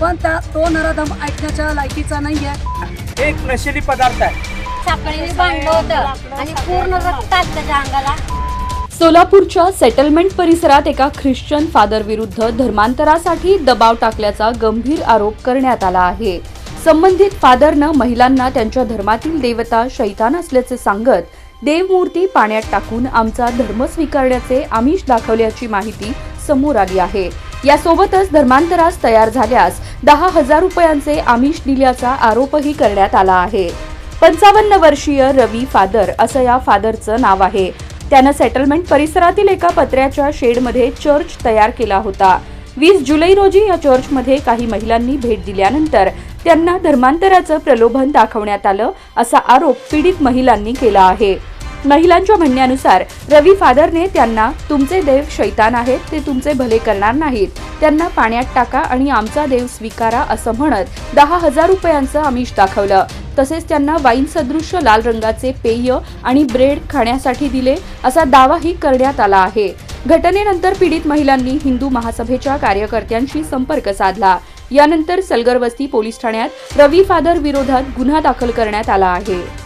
पण त्या तो नराधम ऐकण्याच्या लायकीचा नाहीये. एक नशेली पदार्थ आहे. सापळीने बांधलं होतं. आणि पूर्ण रक्त आलं त्याच्या अंगाला. सोलापूरच्या सेटलमेंट परिसरात एका ख्रिश्चन फादर विरुद्ध धर्मांतरासाठी दबाव टाकल्याचा गंभीर आरोप करण्यात आला आहे. संबंधित फादरनं महिलांना त्यांच्या धर्मातील देवता शैतान असल्याचे सांगत देवमूर्ती पाण्यात टाकून आमचा धर्म स्वीकारण्याचे आमिष दाखवल्याची माहिती समोर आली आहे. यासोबतच धर्मांतरास तयार झाल्यास दहा हजार रुपयांचे आमिष दिल्याचा आरोपही करण्यात आला आहे. पंचावन्न वर्षीय रवी फादर असं या फादरचं नाव आहे. त्यानं सेटलमेंट परिसरातील एका पत्र्याच्या शेडमध्ये चर्च तयार केला होता. वीस जुलै रोजी या चर्चमध्ये काही महिलांनी भेट दिल्यानंतर त्यांना धर्मांतराचं प्रलोभन दाखवण्यात आलं असा आरोप पीडित महिलांनी केला आहे. महिलांच्या म्हणण्यानुसार रवी फादरने त्यांना तुमचे देव शैतान आहेत ते तुमचे भले करणार नाहीत. त्यांना पाण्यात टाका आणि आमचा देव स्वीकारा असं म्हणत दहा हजार रुपयांचं आमिष दाखवलं. तसेच त्यांना वाईन सदृश्य लाल रंगाचे पेय आणि ब्रेड खाण्यासाठी दिले असा दावाही करण्यात आला आहे. घटनेनंतर पीडित महिलांनी हिंदू महासभेच्या कार्यकर्त्यांशी संपर्क साधला. यानंतर सलगरवस्ती पोलीस ठाण्यात रवी फादर विरोधात गुन्हा दाखल करण्यात आला आहे.